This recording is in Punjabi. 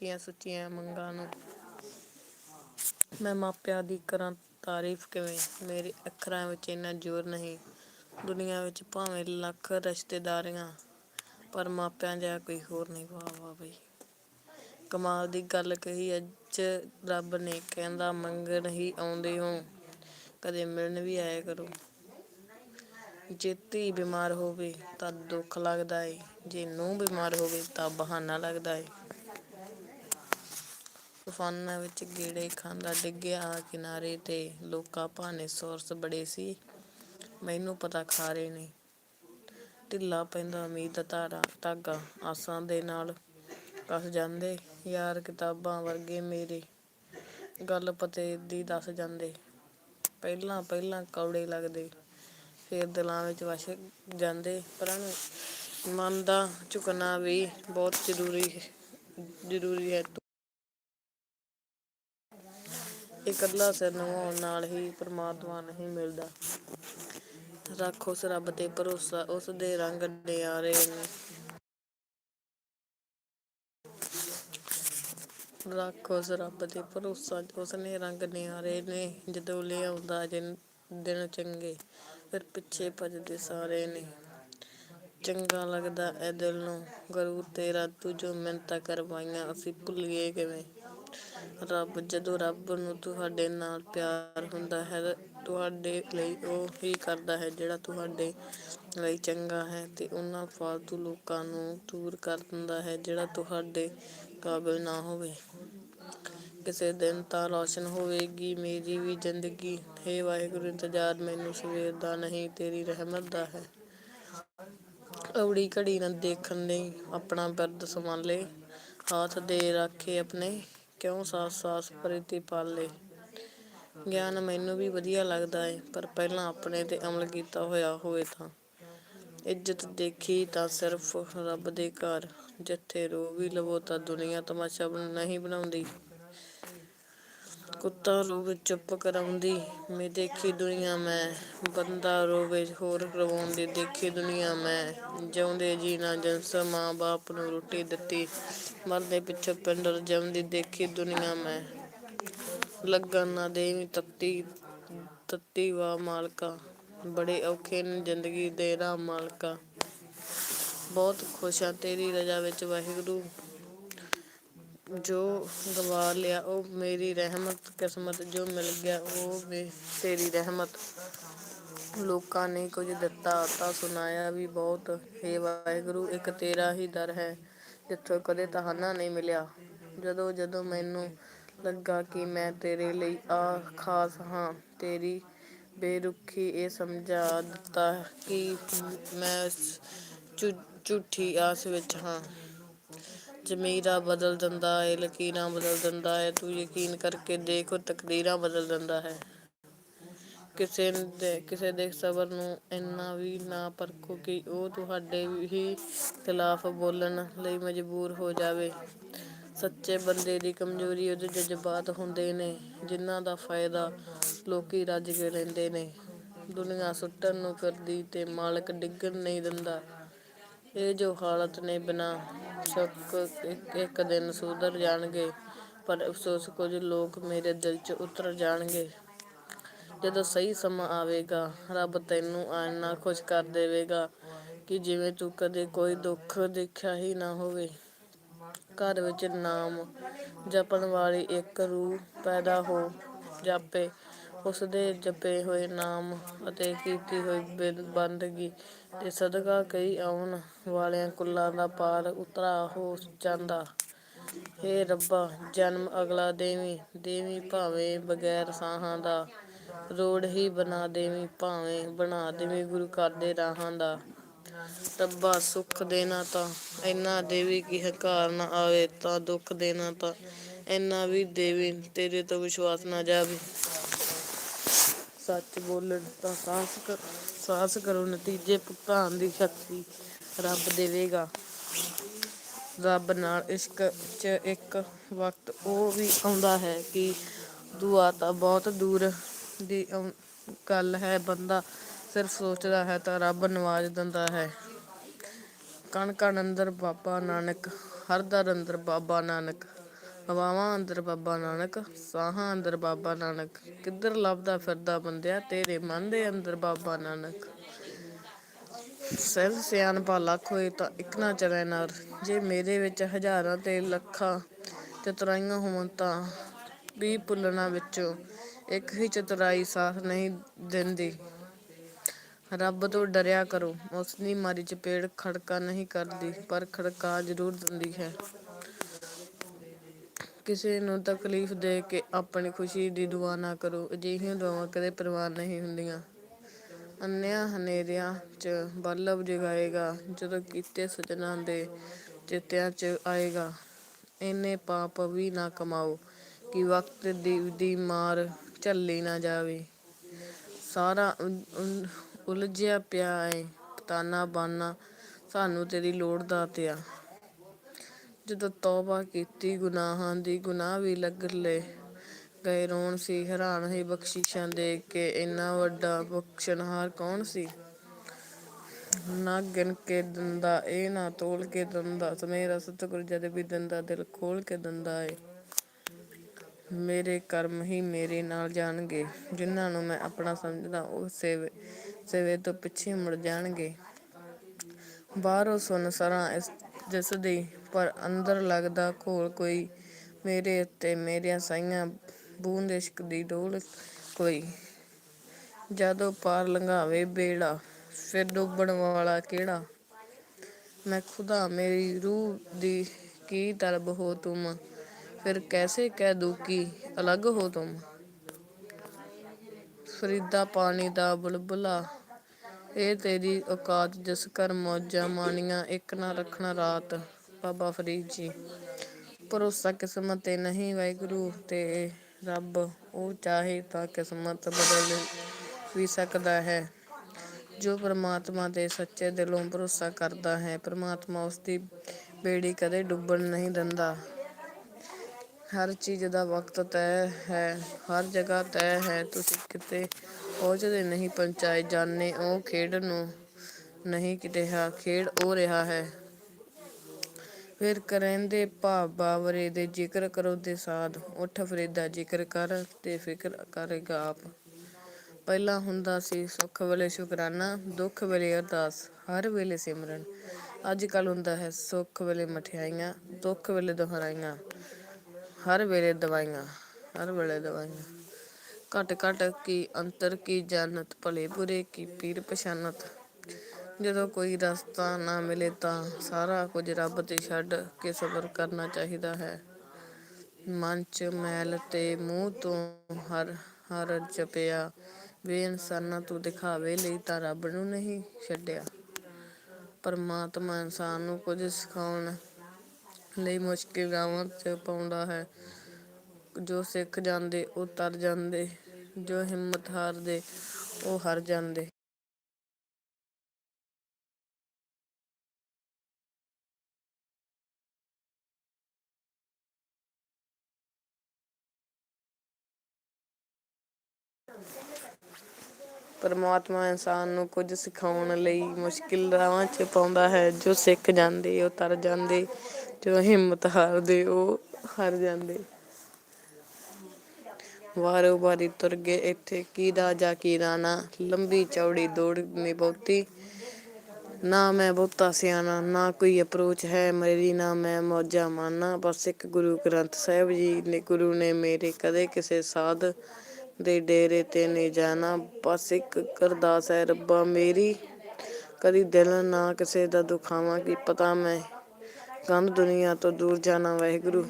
ਦੀਆਂ ਸੁੱਚੀਆਂ ਮੰਗਾਂ ਨੂੰ। ਮੈਂ ਮਾਪਿਆਂ ਦੀ ਕਰਾਂ ਤਾਰੀਫ ਕਿਵੇਂ? ਮੇਰੇ ਅੱਖਰਾਂ ਵਿੱਚ ਇੰਨਾ ਜ਼ੋਰ ਨਹੀਂ। ਦੁਨੀਆ ਵਿੱਚ ਭਾਵੇਂ ਲੱਖ ਰਿਸ਼ਤੇਦਾਰੀਆਂ, ਪਰ ਮਾਪਿਆਂ ਜਿਹਾ ਕੋਈ ਹੋਰ ਨਹੀਂ। ਵਾਹ ਵਾਹ ਬਈ। ਕਮਾਲ ਦੀ ਗੱਲ ਕਹੀ ਅੱਜ ਰੱਬ ਨੇ, ਕਹਿੰਦਾ ਮੰਗਣ ਹੀ ਆਉਂਦੇ ਹੋ, ਕਦੇ ਮਿਲਣ ਵੀ ਆਇਆ ਕਰੋ। ਜੇ ਧੀ ਬਿਮਾਰ ਹੋਵੇ ਤਾਂ ਦੁੱਖ ਲੱਗਦਾ ਏ, ਜੇ ਨੂੰ ਬਿਮਾਰ ਹੋਵੇ ਤਾਂ ਬਹਾਨਾ ਲੱਗਦਾ ਏ। ਤੂਫਾਨਾਂ ਵਿੱਚ ਗੇੜੇ ਖਾਂਦਾ ਡਿੱਗਿਆ ਕਿਨਾਰੇ ਤੇ। ਲੋਕਾਂ ਭਾਣੇ ਸੋਰਸ ਬੜੇ ਸੀ। ਮੈਨੂੰ ਪਤਾ ਖਾਰੇ ਨੇ। ਢਿੱਲਾ ਪੈਂਦਾ ਉਮੀਦ ਦਾ ਧਾਰਾ, ਧਾਗਾ ਆਸਾਂ ਦੇ ਨਾਲ ਕੱਸ ਜਾਂਦੇ। ਯਾਰ ਕਿਤਾਬਾਂ ਵਰਗੇ ਮੇਰੇ ਗੱਲ ਪਤੇ ਦੀ ਦੱਸ ਜਾਂਦੇ। ਪਹਿਲਾਂ ਪਹਿਲਾਂ ਕੌੜੇ ਲੱਗਦੇ। ਫਿਰ ਦਿਲਾਂ ਵਿੱਚ ਵਸ ਜਾਂਦੇ। ਪਰ ਮਨ ਦਾ ਝੁਕਣਾ ਵੀ ਬਹੁਤ ਜ਼ਰੂਰੀ ਜ਼ਰੂਰੀ ਹੈ ਇਕੱਲਾ ਸਿਰ ਨਿਵਾਉਣ ਨਾਲ ਹੀ ਪ੍ਰਮਾਤਮਾ ਨਹੀਂ ਮਿਲਦਾ। ਰੱਖੋ ਉਸ ਰੱਬ ਤੇ ਭਰੋਸਾ, ਉਸ ਦੇ ਰੰਗ ਨਿਆਰੇ ਨੇ। ਰੱਖ ਉਸ ਰੱਬ ਤੇ ਭਰੋਸਾ, ਉਸ ਨੇ ਰੰਗ ਨਿਆਰੇ ਨੇ, ਜਦੋਂ ਲਿਆਉਂਦਾ ਜਿਨ, ਦਿਨ ਚੰਗੇ, ਫਿਰ ਪਿੱਛੇ ਭੱਜਦੇ ਸਾਰੇ ਨੇ। ਚੰਗਾ ਲੱਗਦਾ ਐ ਦਿਲ ਨੂੰ, ਗੁਰੂ ਤੇਰਾ ਤੂੰ ਜੋ ਮਿੰਨਤਾਂ ਕਰਵਾਈਆਂ, ਅਸੀਂ ਭੁੱਲੀਏ ਕਿਵੇਂ? ਰੱਬ, ਜਦੋਂ ਰੱਬ ਨੂੰ ਤੁਹਾਡੇ ਨਾਲ ਪਿਆਰ ਹੁੰਦਾ ਹੈ, ਤੁਹਾਡੇ ਲਈ ਉਹ ਹੀ ਕਰਦਾ ਹੈ ਜਿਹੜਾ ਤੁਹਾਡੇ ਲਈ ਚੰਗਾ ਹੈ ਤੇ ਉਹਨਾਂ ਫਾਲਤੂ ਲੋਕਾਂ ਨੂੰ ਦੂਰ ਕਰ ਦਿੰਦਾ ਹੈ ਜਿਹੜਾ ਤੁਹਾਡੇ ਕਾਬਿਲ ਨਾ ਹੋਵੇ। ਕਿਸੇ ਦਿਨ ਤਾਂ ਰੌਸ਼ਨ ਹੋਵੇਗੀ, ਮੇਰੀ ਵੀ ਜ਼ਿੰਦਗੀ। ਹੇ ਵਾਹਿਗੁਰੂ, ਇੰਤਜ਼ਾਰ ਮੈਨੂੰ ਸਵੇਰ ਦਾ ਨਹੀਂ, ਤੇਰੀ ਰਹਿਮਤ ਦਾ ਹੈ। ਅਵੜੀ ਘੜੀ ਨਾ ਦੇਖਣ ਲਈ, ਆਪਣਾ ਬਿਰਦ ਸੰਭਾਲੇ, ਹੱਥ ਦੇ ਰੱਖੇ ਆਪਣੇ। ਕਿਉਂ ਸਾਸ ਸਾਸ ਪ੍ਰੀਤੀ ਪਾਲੇ? ਗਿਆਨ ਮੈਨੂੰ ਵੀ ਵਧੀਆ ਲੱਗਦਾ ਏ, ਪਰ ਪਹਿਲਾਂ ਆਪਣੇ ਤੇ ਅਮਲ ਕੀਤਾ ਹੋਇਆ ਹੋਵੇ ਤਾਂ। ਇੱਜ਼ਤ ਦੇਖੀ ਤਾਂ ਸਿਰਫ ਰੱਬ ਦੇ ਘਰ, ਜਿੱਥੇ ਰੋ ਵੀ ਲਵੋ ਤਾਂ ਦੁਨੀਆ ਤਮਾਸ਼ਾ ਨਹੀਂ ਬਣਾਉਂਦੀ। ਕੁੱਤਾ ਰੋਵੇ ਚੁੱਪ ਕਰਾਉਂਦੀ। ਮੈਂ ਦੇਖੀ ਦੁਨੀਆ ਮੈਂ, ਬੰਦਾ ਰੋਵੇ ਹੋਰ ਕਰਵਾਉਂਦੀ ਦੇਖੀ ਦੁਨੀਆ ਮੈਂ, ਜਿਉਂਦੇ ਜੀ ਨਾ ਜੰਸ ਮਾਂ ਬਾਪ ਨੂੰ ਰੋਟੀ ਦਿੱਤੀ। ਮਰਦੇ ਪਿੱਛੇ ਪਿੰਡ ਰਜਮਦੀ ਦੇਖੀ ਦੁਨੀਆ ਮੈਂ। ਲੱਗਣ ਨਾ ਦੇਵੀ ਤੱਤੀ ਤੱਤੀ ਵਾ ਮਾਲਕਾ। ਬੜੇ ਔਖੇ ਨੇ ਜ਼ਿੰਦਗੀ ਦੇ ਰਾਹ ਮਾਲਕਾ। ਬਹੁਤ ਖੁਸ਼ ਆ ਤੇਰੀ ਰਜ਼ਾ ਵਿੱਚ ਵਾਹਿਗੁਰੂ। ਜੋ ਗਵਾ ਲਿਆ, ਉਹ ਮੇਰੀ ਰਹਿਮਤ, ਕਿਸਮਤ ਜੋ ਮਿਲ ਗਿਆ, ਉਹ ਤੇਰੀ ਰਹਿਮਤ। ਲੋਕਾਂ ਨੇ ਕੁਝ ਦਿੱਤਾ ਤਾਂ ਸੁਣਾਇਆ ਵੀ ਬਹੁਤ। ਹੈ ਵਾਹਿਗੁਰੂ, ਇੱਕ ਤੇਰਾ ਹੀ ਦਰ ਹੈ, ਜਿੱਥੋਂ ਕਦੇ ਤਹਾਨਾ ਨਹੀਂ ਮਿਲਿਆ। ਜਦੋਂ ਜਦੋਂ ਮੈਨੂੰ ਲੱਗਾ ਕਿ ਮੈਂ ਤੇਰੇ ਲਈ ਆ ਖਾਸ ਹਾਂ, ਤੇਰੀ ਬੇਰੁਖੀ ਇਹ ਸਮਝਾ ਦਿੱਤਾ ਕਿ ਮੈਂ ਝੂਠੀ ਆਸ ਵਿੱਚ ਹਾਂ। ਜ਼ਮੀਰਾਂ ਬਦਲ ਦਿੰਦਾ ਹੈ, ਲਕੀਰਾਂ ਬਦਲ ਦਿੰਦਾ ਹੈ, ਤੂੰ ਯਕੀਨ ਕਰਕੇ ਦੇਖ ਉਹ ਤਕਦੀਰਾਂ ਬਦਲ ਦਿੰਦਾ ਹੈ। ਕਿਸੇ ਦੇ ਕਿਸੇ ਦੇ ਸਬਰ ਨੂੰ ਇੰਨਾ ਵੀ ਨਾ ਪਰਖੋ ਕਿ ਉਹ ਤੁਹਾਡੇ ਹੀ ਖਿਲਾਫ ਬੋਲਣ ਲਈ ਮਜਬੂਰ ਹੋ ਜਾਵੇ। ਸੱਚੇ ਬੰਦੇ ਦੀ ਕਮਜ਼ੋਰੀ ਉਹਦੇ ਜਜ਼ਬਾਤ ਹੁੰਦੇ ਨੇ, ਜਿਨ੍ਹਾਂ ਦਾ ਫਾਇਦਾ ਲੋਕੀ ਰੱਜ ਕੇ ਲੈਂਦੇ ਨੇ। ਦੁਨੀਆ ਸੁੱਟਣ ਨੂੰ ਕਰਦੀ ਤੇ ਮਾਲਕ ਡਿੱਗਣ ਨਹੀਂ ਦਿੰਦਾ। ਇਹ ਜੋ ਹਾਲਤ ਨੇ ਬਿਨਾ ਸ਼ੱਕ ਇੱਕ ਇੱਕ ਦਿਨ ਸੁਧਰ ਜਾਣਗੇ, ਪਰ ਅਫਸੋਸ ਕੁਝ ਲੋਕ ਮੇਰੇ ਦਿਲ 'ਚ ਉਤਰ ਜਾਣਗੇ। ਜਦੋਂ ਸਹੀ ਸਮਾਂ ਆਵੇਗਾ, ਰੱਬ ਤੈਨੂੰ ਇੰਨਾ ਖੁਸ਼ ਕਰ ਦੇਵੇਗਾ ਕਿ ਜਿਵੇਂ ਤੂੰ ਕਦੇ ਕੋਈ ਦੁੱਖ ਦੇਖਿਆ ਹੀ ਨਾ ਹੋਵੇ। ਘਰ ਵਿੱਚ ਨਾਮ ਜਪਣ ਵਾਲੀ ਇੱਕ ਰੂਹ ਪੈਦਾ ਹੋ ਜਾਪੇ। ਉਸ ਦੇ ਜਪੇ ਹੋਏ ਨਾਮ ਅਤੇ ਕੀਤੀ ਹੋਈ ਬੰਦਗੀ ਤੇ ਸਦਕਾ ਕਈ ਆਉਣ ਵਾਲਿਆਂ ਕੁੱਲਾਂ ਦਾ ਪਾਰ ਉਤਰਾ ਹੋ ਜਾਂਦਾ। ਹੇ ਰੱਬਾ, ਜਨਮ ਅਗਲਾ ਦੇਵੀ ਦੇਵੀ ਭਾਵੇਂ ਬਗੈਰ ਸਾਹਾਂ ਦਾ। ਰੋੜ ਹੀ ਬਣਾ ਦੇਵੀ, ਭਾਵੇਂ ਬਣਾ ਦੇਵੀ ਗੁਰੂ ਘਰ ਦੇ ਰਾਹਾਂ ਦਾ। ਰੱਬਾ, ਸੁੱਖ ਦੇਣਾ ਤਾਂ ਇੰਨਾ ਦੇਵੀ ਕੀ ਹਕਾਰ ਨਾ ਆਵੇ, ਤਾਂ ਦੁੱਖ ਦੇਣਾ ਤਾਂ ਇੰਨਾ ਵੀ ਦੇਵੀ ਤੇਰੇ ਤੋਂ ਵਿਸ਼ਵਾਸ ਨਾ ਜਾਵੇ। ਸੱਚ ਬੋਲਣ ਤਾਂ ਸਾਹਸ ਕਰ, ਸਾਹਸ ਕਰੋ ਨਤੀਜੇ ਭੁਗਤਾਨ ਦੀ ਸ਼ਕਤੀ ਰੱਬ ਦੇਵੇਗਾ। ਰੱਬ ਨਾਲ ਇਸ਼ਕ 'ਚ ਇੱਕ ਵਕਤ ਉਹ ਵੀ ਆਉਂਦਾ ਹੈ ਕਿ ਦੁਆ ਤਾਂ ਬਹੁਤ ਦੂਰ ਦੀ ਗੱਲ ਹੈ, ਬੰਦਾ ਸਿਰਫ ਸੋਚਦਾ ਹੈ ਤਾਂ ਰੱਬ ਨਵਾਜ਼ ਦਿੰਦਾ ਹੈ। ਕਣ ਕਣ ਅੰਦਰ ਬਾਬਾ ਨਾਨਕ, ਹਰ ਦਰ ਅੰਦਰ ਬਾਬਾ ਨਾਨਕ। ਹਵਾਵਾਂ ਅੰਦਰ ਬਾਬਾ ਨਾਨਕ, ਸਾਹਾਂ ਅੰਦਰ ਬਾਬਾ ਨਾਨਕ। ਕਿੱਧਰ ਲੱਭਦਾ ਫਿਰਦਾ ਬੰਦਿਆ ਤੇਰੇ ਮਨ ਦੇ ਅੰਦਰ ਬਾਬਾ ਨਾਨਕ। ਸਹਿਜ ਸਿਆਣਪਾ ਲੱਖ ਹੋਏ ਤਾਂ ਇੱਕ ਨਾ ਚਲੇ ਨਰ। ਜੇ ਮੇਰੇ ਵਿੱਚ ਹਜ਼ਾਰਾਂ ਤੇ ਲੱਖਾਂ ਚਤੁਰਾਈਆਂ ਹੋਣ ਤਾਂ ਵੀ ਪੁੱਲਣਾ ਵਿੱਚੋਂ ਇੱਕ ਹੀ ਚਤੁਰਾਈ ਸਾਥ ਨਹੀਂ ਦਿੰਦੀ। ਰੱਬ ਤੋਂ ਡਰਿਆ ਕਰੋ, ਉਸ ਦੀ ਮਾਰੀ ਚਪੇੜ ਖੜਕਾ ਨਹੀਂ ਕਰਦੀ, ਪਰ ਖੜਕਾ ਜ਼ਰੂਰ ਦਿੰਦੀ ਹੈ। ਕਿਸੇ ਨੂੰ ਤਕਲੀਫ ਦੇ ਕੇ ਆਪਣੀ ਖੁਸ਼ੀ ਦੀ ਦੁਆ ਨਾ ਕਰੋ, ਅਜਿਹੀਆਂ ਦੁਆਵਾਂ ਕਦੇ ਪ੍ਰਵਾਨ ਨਹੀਂ ਹੁੰਦੀਆਂ। ਅੰਨਿਆਂ ਹਨੇਰਿਆਂ 'ਚ ਬਲਬ ਜਗਾਏਗਾ, ਜਦੋਂ ਕੀਤੇ ਸਜਣਾ ਦੇ ਚਿੱਤਿਆਂ 'ਚ ਆਏਗਾ। ਇੰਨੇ ਪਾਪ ਵੀ ਨਾ ਕਮਾਓ, ਕਿ ਵਕਤ ਦੀ ਦੀ ਮਾਰ ਝੱਲੀ ਨਾ ਜਾਵੇ। ਸਾਰਾ ਉਲਝਿਆ ਪਿਆ ਏ ਪਤਾਨਾ ਬਾਨਾ ਸਾਨੂੰ ਤੇਰੀ ਲੋੜ ਦਾ ਤਿਆ ਜਦੋਂ ਤੌਬਾ ਕੀਤੀ, ਗੁਨਾਹਾਂ ਦੀ ਗੁਨਾਹ ਵੀ ਲੱਗ ਲਏ। ਗਏ ਰੋਣ ਸੀ, ਹੈਰਾਨ ਹੀ ਬਖਸ਼ਿਸ਼ਾਂ ਦੇਖ ਕੇ ਇੰਨਾ ਵੱਡਾ ਬਖਸ਼ਣਹਾਰ ਕੌਣ ਸੀ? ਨਾ ਗਿਣ ਕੇ ਦਿੰਦਾ, ਇਹ ਨਾ ਤੋਲ ਕੇ ਦਿੰਦਾ ਮੇਰਾ ਸਤਿਗੁਰ ਜਦ ਵੀ ਦਿੰਦਾ, ਦਿਲ ਖੋਲ ਕੇ ਦਿੰਦਾ ਏ। ਮੇਰੇ ਕਰਮ ਹੀ ਮੇਰੇ ਨਾਲ ਜਾਣਗੇ, ਜਿਨ੍ਹਾਂ ਨੂੰ ਮੈਂ ਆਪਣਾ ਸਮਝਦਾ, ਉਹ ਸੇਵੇ ਸੇਵੇ ਤੋਂ ਪਿੱਛੇ ਮੁੜ ਜਾਣਗੇ। ਬਾਹਰੋਂ ਸੁਣ ਸਰਾਂ ਇਸ, ਜਿਸ ਦੀ ਪਰ ਅੰਦਰ ਲੱਗਦਾ ਘੋਲ ਕੋਈ ਮੇਰੇ ਉੱਤੇ ਮੇਰੀਆਂ ਸਾਈਆਂ ਬੂੰਦ ਇਸ਼ਕ ਦੀ ਡੋਲ ਕੋਈ। ਜਦੋਂ ਪਾਰ ਲੰਘਾਵੇ ਬੇੜਾ, ਫਿਰ ਡੁੱਬਣ ਵਾਲਾ ਕਿਹੜਾ? ਮੈਂ ਖੁਦਾ, ਮੇਰੀ ਰੂਹ ਦੀ ਕੀ ਤਲਬ ਹੋ ਤੁਮ? ਫਿਰ ਕੈਸੇ ਕਹਿ ਦੂ ਕੀ ਅਲੱਗ ਹੋ ਤੁਮ? ਫਰੀਦਾ ਪਾਣੀ ਦਾ ਬੁਲਬੁਲਾ, ਇਹ ਤੇਰੀ ਔਕਾਤ ਜਿਸ ਕਰ ਮੌਜਾਂ ਮਾਣੀਆਂ, ਇੱਕ ਨਾ ਰੱਖਣਾ ਰਾਤ। ਬਾਬਾ ਫਰੀਦ ਜੀ। ਭਰੋਸਾ ਕਿਸਮਤ ਤੇ ਨਹੀਂ ਵਾਹਿਗੁਰੂ ਤੇ ਰੱਬ, ਉਹ ਚਾਹੇ ਤਾਂ ਕਿਸਮਤ ਬਦਲ ਵੀ ਸਕਦਾ ਹੈ। ਜੋ ਪ੍ਰਮਾਤਮਾ ਦੇ ਸੱਚੇ ਦਿਲੋਂ ਭਰੋਸਾ ਕਰਦਾ ਹੈ, ਪ੍ਰਮਾਤਮਾ ਉਸ ਦੀ ਬੇੜੀ ਕਦੇ ਡੁੱਬਣ ਨਹੀਂ ਦਿੰਦਾ। ਹਰ ਚੀਜ਼ ਦਾ ਵਕਤ ਤੈਅ ਹੈ, ਹਰ ਜਗ੍ਹਾ ਤੈਅ ਹੈ। ਤੁਸੀਂ ਕਿਤੇ ਪਹੁੰਚਦੇ ਨਹੀਂ ਪਹੁੰਚਾਏ ਜਾਣੇ ਉਹ ਖੇਡ ਨੂੰ ਨਹੀਂ ਕਿਤੇ ਹੈ ਖੇਡ ਉਹ ਰਿਹਾ ਹੈ। ਫਿਰ ਕਰੇਂਦੇ ਭਾਵ ਬਾਵਰੇ ਦੇ ਜ਼ਿਕਰ ਕਰੋ ਦੇ ਸਾਧ। ਉੱਠ ਫਰੀਦਾ ਜ਼ਿਕਰ ਕਰ ਤੇ ਫਿਕਰ ਕਰੇਗਾ ਆਪ ਪਹਿਲਾਂ ਹੁੰਦਾ ਸੀ ਸੁੱਖ ਵੇਲੇ ਸ਼ੁਕਰਾਨਾ, ਦੁੱਖ ਵੇਲੇ ਅਰਦਾਸ, ਹਰ ਵੇਲੇ ਸਿਮਰਨ। ਅੱਜ ਕੱਲ ਹੁੰਦਾ ਹੈ ਸੁੱਖ ਵੇਲੇ ਮਠਿਆਈਆਂ, ਦੁੱਖ ਵੇਲੇ ਦੁਹਰਾਈਆਂ, ਹਰ ਵੇਲੇ ਦਵਾਈਆਂ, ਹਰ ਵੇਲੇ ਦਵਾਈਆਂ। ਘਟ ਘਟ ਕੀ ਅੰਤਰ ਕੀ ਜਾਣਤ ਭਲੇ ਬੁਰੇ ਕੀ ਪੀਰ ਪਛਾਨਤ। ਜਦੋਂ ਕੋਈ ਰਸਤਾ ਨਾ ਮਿਲੇ ਤਾਂ ਸਾਰਾ ਕੁਝ ਰੱਬ ਤੇ ਛੱਡ ਕੇ ਸਬਰ ਕਰਨਾ ਚਾਹੀਦਾ ਹੈ। ਮਨ ਚ ਮੈਲ ਤੇ ਮੂੰਹ ਤੋਂ ਹਰ ਹਰ ਜਪਿਆ, ਵੇ ਇਨਸਾਨਾਂ ਤੂੰ ਦਿਖਾਵੇ ਲਈ ਤਾਂ ਰੱਬ ਨੂੰ ਨਹੀਂ ਛੱਡਿਆ। ਪਰਮਾਤਮਾ ਇਨਸਾਨ ਨੂੰ ਕੁਝ ਸਿਖਾਉਣ ਲਈ ਮੁਸ਼ਕਿਲ ਗਾਵਾਂ ਚ ਪਾਉਂਦਾ ਹੈ। ਜੋ ਸਿੱਖ ਜਾਂਦੇ, ਉਹ ਤਰ ਜਾਂਦੇ, ਜੋ ਹਿੰਮਤ ਹਾਰਦੇ, ਉਹ ਹਾਰ ਜਾਂਦੇ। ਪਰਮਾਤਮਾ ਇਨਸਾਨ ਨੂੰ ਕੁਝ ਸਿਖਾਉਣ ਲਈ ਮੁਸ਼ਕਿਲ ਰਾਹਾਂ 'ਚ ਪਾਉਂਦਾ ਹੈ। ਜੋ ਸਿੱਖ ਜਾਂਦੇ, ਉਹ ਤਰ ਜਾਂਦੇ, ਜੋ ਹਿੰਮਤ ਹਾਰਦੇ, ਉਹ ਹਾਰ ਜਾਂਦੇ। ਵਾਰੋ ਵਾਰੀ ਤੁਰ ਗਏ ਇੱਥੇ, ਕੀ ਰਾਜਾ, ਕੀ ਰਾਣਾ? ਲੰਬੀ ਚੌੜੀ ਦੌੜ ਨੇ ਬਹੁਤੀ। ਨਾ ਮੈਂ ਬਹੁਤਾ ਸਿਆਣਾ, ਨਾ ਕੋਈ ਅਪਰੋਚ ਹੈ ਮੇਰੀ ਨਾ ਮੈਂ ਮੌਜਾ ਮਾਨਾ। ਬਸ ਇੱਕ ਗੁਰੂ ਗ੍ਰੰਥ ਸਾਹਿਬ ਜੀ ਨੇ, ਗੁਰੂ ਨੇ ਮੇਰੇ ਕਦੇ ਕਿਸੇ ਸਾਧ ਦੇ ਡੇਰੇ ਤੇ ਨਹੀਂ ਜਾਣਾ। ਬਸ ਇੱਕ ਅਰਦਾਸ ਹੈ, ਰੱਬਾ ਮੇਰੀ। ਕਦੀ ਦਿਲ ਨਾ ਕਿਸੇ ਦਾ ਦੁਖਾਵਾਂ, ਕੀ ਪਤਾ ਮੈਂ ਕੰਨ ਦੁਨੀਆ ਤੋਂ ਦੂਰ ਜਾਣਾ, ਵਾਹਿਗੁਰੂ।